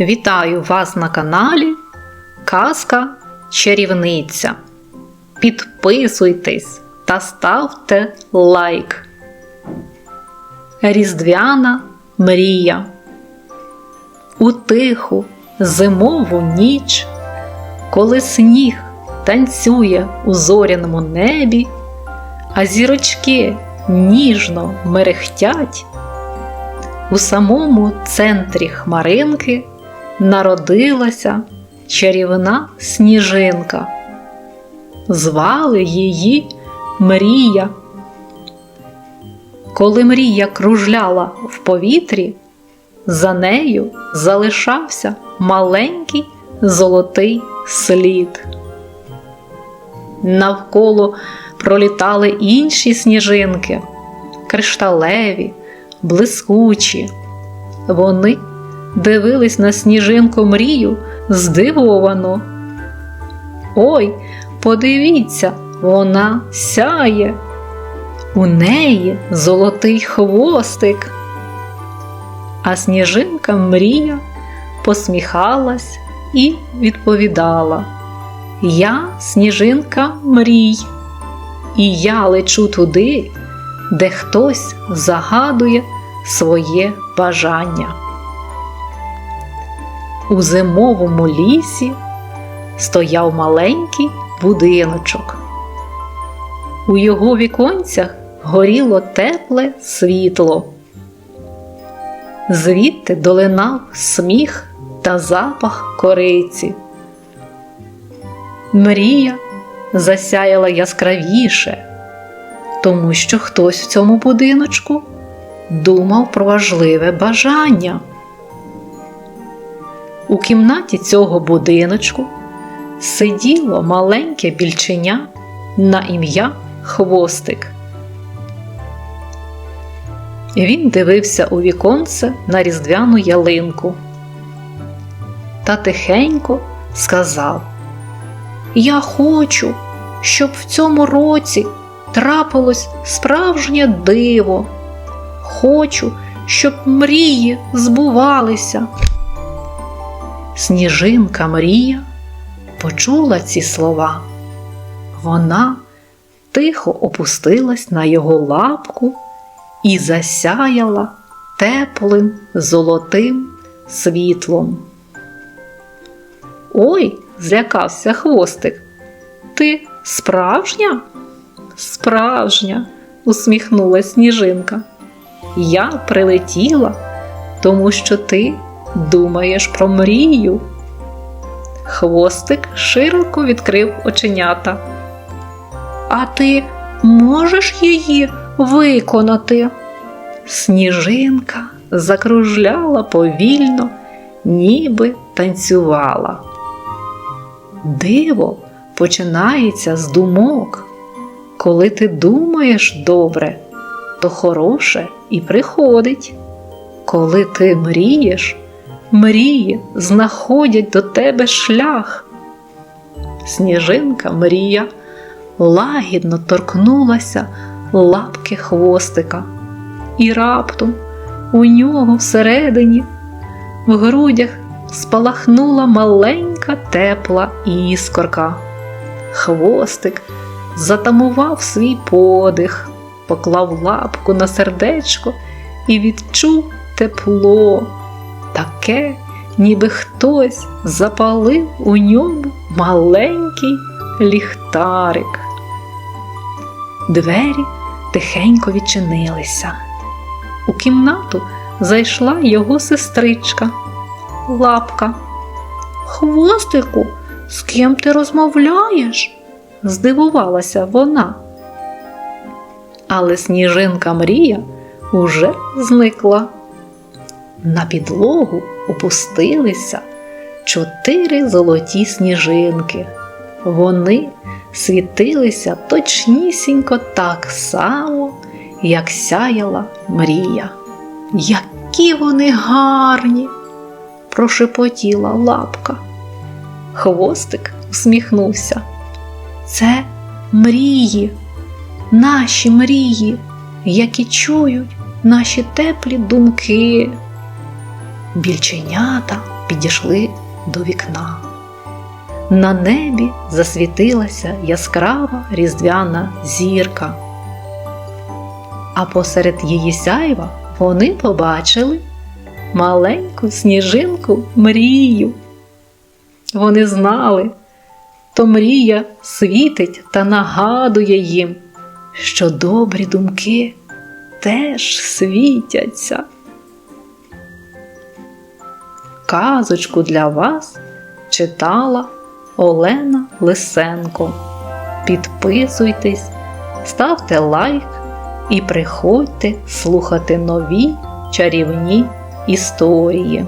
Вітаю вас на каналі Казка Чарівниця. Підписуйтесь та ставте лайк. Різдвяна мрія. У тиху зимову ніч, коли сніг танцює у зоряному небі, а зірочки ніжно мерехтять. У самому центрі хмаринки народилася чарівна сніжинка. Звали її Мрія. Коли мрія кружляла в повітрі, за нею залишався маленький золотий слід. Навколо пролітали інші сніжинки, кришталеві, блискучі. Вони дивились на сніжинку мрію здивовано. Ой, подивіться, вона сяє. У неї золотий хвостик. А сніжинка мрія посміхалась і відповідала: Я сніжинка мрій, і я лечу туди, де хтось загадує своє бажання. У зимовому лісі стояв маленький будиночок. У його віконцях горіло тепле світло. Звідти долинав сміх та запах кориці. Мрія засяяла яскравіше, тому що хтось в цьому будиночку думав про важливе бажання. У кімнаті цього будиночку сиділо маленьке більченя на ім'я Хвостик. Він дивився у віконце на різдвяну ялинку та тихенько сказав: Я хочу, щоб в цьому році трапилось справжнє диво. Хочу, щоб мрії збувалися. Сніжинка Мрія почула ці слова. Вона тихо опустилась на його лапку і засяяла теплим золотим світлом. Ой, злякався хвостик. Ти справжня? Справжня, усміхнулась сніжинка. Я прилетіла, тому що ти думаєш про мрію. Хвостик широко відкрив оченята. А ти можеш її виконати? Сніжинка закружляла повільно, ніби танцювала. Диво починається з думок. Коли ти думаєш добре, то хороше і приходить. Коли ти мрієш, мрії знаходять до тебе шлях. Сніжинка мрія лагідно торкнулася лапки хвостика, і раптом у нього всередині в грудях спалахнула маленька тепла іскорка. Хвостик затамував свій подих, поклав лапку на сердечко і відчув тепло, таке, ніби хтось запалив у ньому маленький ліхтарик. Двері тихенько відчинилися. У кімнату зайшла його сестричка, лапка. Хвостику, з ким ти розмовляєш? здивувалася вона. Але сніжинка Мрія уже зникла. На підлогу опустилися чотири золоті сніжинки. Вони світилися точнісінько так само, як сяяла мрія. Які вони гарні! прошепотіла лапка. Хвостик усміхнувся. Це мрії, наші мрії, які чують наші теплі думки. Більченята підійшли до вікна. На небі засвітилася яскрава різдвяна зірка. А посеред її сяйва вони побачили маленьку сніжинку мрію. Вони знали, то мрія світить та нагадує їм, що добрі думки теж світяться. Казочку для вас читала Олена Лисенко. Підписуйтесь, ставте лайк і приходьте слухати нові чарівні історії.